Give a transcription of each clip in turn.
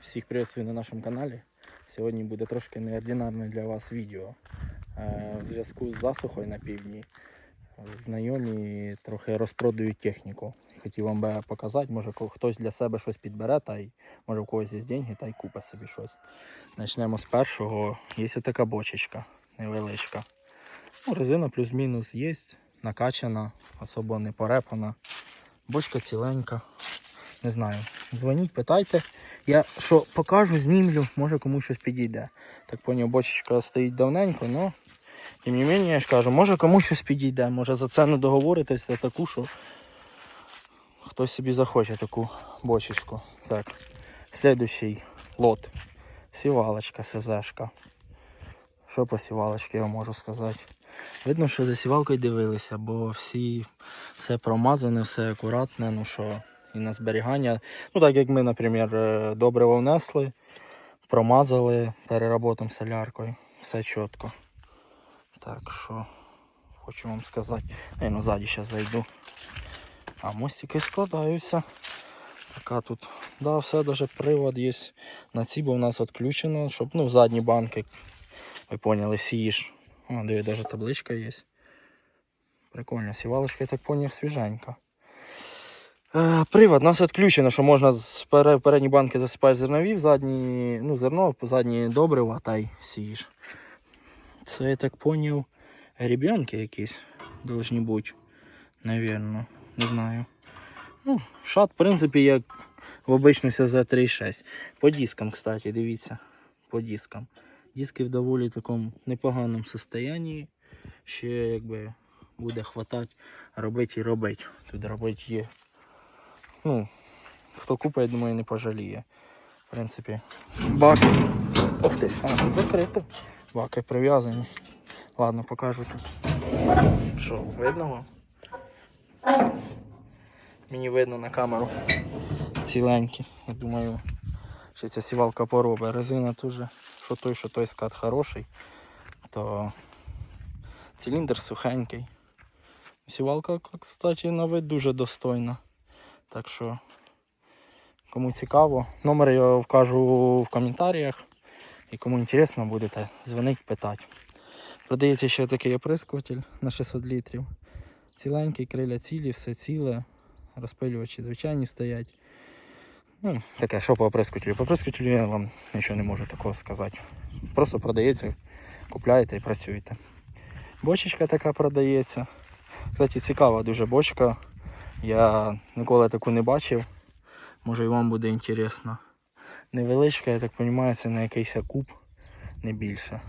Всіх приветствую на нашому каналі. Сьогодні буде трошки неординарне для вас відео. Е, В зв'язку з засухою на півдні знайомі трохи розпродають техніку. Хотів вам би показати, може хтось для себе щось підбере, та й може в когось є деньги, та й купить собі щось. Почнемо з першого. Є така бочечка невеличка. Ну, резина плюс-мінус є, накачана, особо не порепана. Бочка ціленька. Не знаю. Дзвоніть, питайте. Я що покажу, знімлю, може комусь щось підійде. Так поняв, бочечка стоїть давненько, але тим не менше, я ж кажу, може комусь щось підійде, може за ціну договоритись за таку, що хтось собі захоче таку бочечку. Так. Слідуючий лот. Сівалочка, СЗшка. Що по сівалочці я можу сказати? Видно, що за сівалкою дивилися, бо всі все промазане, все акуратне, ну що і на зберігання. Ну так як ми, наприклад, е, добриво внесли, промазали переработом соляркою. Все чітко. Так що хочу вам сказати. Я ну ззаді зараз зайду. А мостики складаються. Така тут. Да, все, навіть привод є на цій, бо в нас відключено, щоб ну, задні банки, ви поняли, сієш. О, диви, навіть табличка є. Прикольно, сівалочка, я так поняв, свіженька. Е, Привод у нас відключено, що можна з передні банки засипати зернові, в задні, ну, зерно, задні добрива та й сієш. Це я так поняв, гребенки якісь должні бути. Навірно, не знаю. Ну, шат, в принципі, як в обичному СЗ-36. По дискам, кстати, дивіться. По дискам. Диски в доволі такому непоганому состоянні. Ще якби буде хватати робити і робити. Тут робити є. Ну, хто купить, я думаю, не пожаліє. В принципі, баки. Ох ти, а, тут закрито. Баки прив'язані. Ладно, покажу тут. Що, видно вам? Мені видно на камеру. Ціленькі. Я думаю, що ця сівалка поробить. Резина теж, що той, що той скат хороший, то циліндр сухенький. Сівалка, кстати, на вид дуже достойна. Так що, кому цікаво, номер я вкажу в коментарях. І кому інтересно, будете дзвонити, питати. Продається ще такий оприскуватель на 600 літрів. Ціленький, криля цілі, все ціле. Розпилювачі звичайні стоять. Ну, таке, що по оприскувателю? По оприскувателю я вам нічого не можу такого сказати. Просто продається, купляєте і працюєте. Бочечка така продається. Кстати, цікава дуже бочка. Я ніколи таку не бачив. Може і вам буде інтересно. Невеличка, я так розумію, це на якийсь куб, не більше.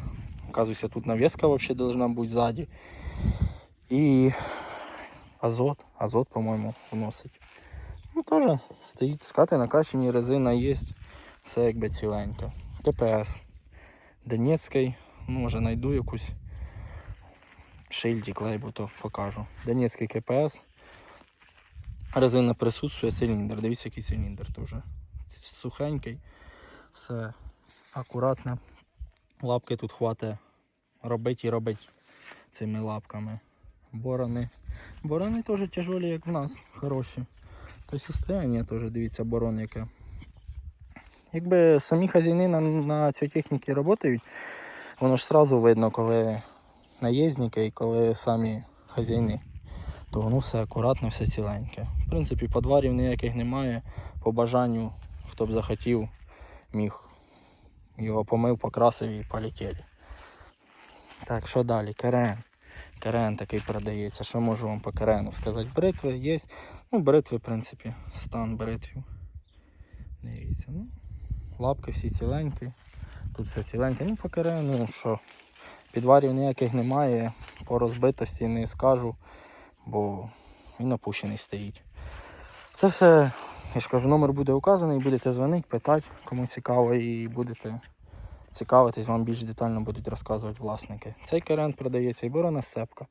Оказується, тут навіска взагалі должна бути ззаді. І азот, азот, по-моєму, вносить. Ну теж стоїть скати накачані, резина є, все якби ціленько. КПС. Донецький, ну, може знайду якусь шильдик лейбу, то покажу. Донецький КПС. Резина присутствує, циліндр. Дивіться, який циліндр теж. Сухенький, все акуратне. Лапки тут хватить робити і робити цими лапками. Борони. Борони теж тяжолі, як в нас, хороші. То состояние теж, дивіться, борон яке. Якби самі хазяїни на, на цій техніці працюють, воно ж одразу видно, коли наїзники і коли самі хазяїни. То воно все акуратне, все ціленьке. В принципі, подварів ніяких немає. По бажанню, хто б захотів, міг його помив, покрасив і полетіли. Так, що далі? Керен. Керен такий продається. Що можу вам по керену сказати? Бритви є. Ну, бритви, в принципі, стан бритвів. Дивіться, ну, лапки всі ціленькі. Тут все ціленьке. Ну, по керену, ну, що, підварів ніяких немає. По розбитості не скажу, бо він опущений стоїть. Це все, я ж кажу, номер буде указаний, будете дзвонити, питати, кому цікаво, і будете цікавитись, вам більш детально будуть розказувати власники. Цей керен продається і борона сепка.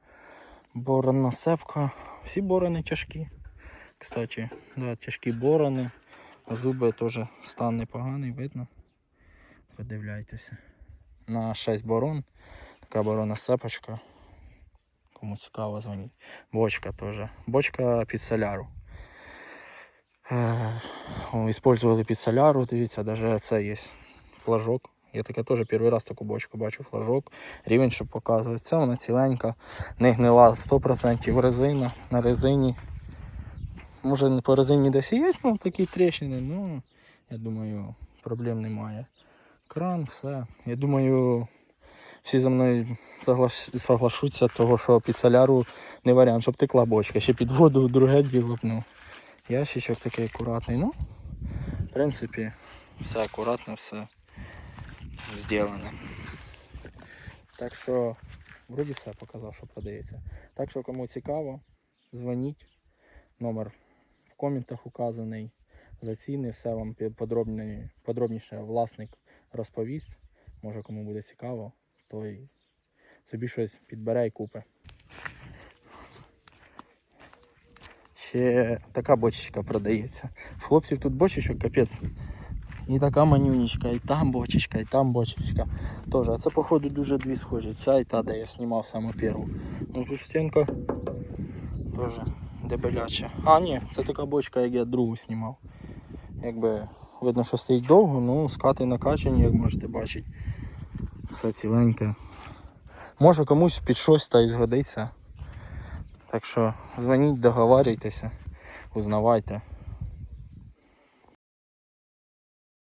Борона сепка. Всі борони тяжкі. Кстати, да, тяжкі борони. Зуби теж стан непоганий, видно. Подивляйтеся. На 6 борон. Така борона сепочка. Кому цікаво, дзвоніть. Бочка теж. Бочка під соляру. Использували під соляру, дивіться, навіть це є флажок. Я таке теж перший раз таку бочку бачу, флажок, рівень, щоб показувати. Це вона ціленька, не гнила 100% резина на резині. Може по резині десь є ну, такі тріщини, ну я думаю, проблем немає. Кран, все. Я думаю, всі за мною соглаш... соглашуться, того, що під соляру не варіант, щоб текла бочка. Ще під воду друге діло ну. Ящичок такий акуратний. Ну, в принципі, все акуратно, все зроблено. Так що, вроді все показав, що продається. Так що, кому цікаво, дзвоніть. Номер в коментах указаний. За ціни все вам подробні- подробніше власник розповість. Може кому буде цікаво, той собі щось підбере і купить. Ще така бочечка продається. Хлопців тут бочечок капець. І така манюнічка, і там бочечка, і там бочечка. Тоже. А це, походу, дуже дві схожі. Ця і та, де я знімав саме першу. Ну тут стінка теж дебеляча. А, ні, це така бочка, як я другу знімав. Якби видно, що стоїть довго, ну скати накачані, як можете бачити. Все ціленьке. Може комусь під щось та й згодиться. Так що дзвоніть, договарюйтеся, узнавайте.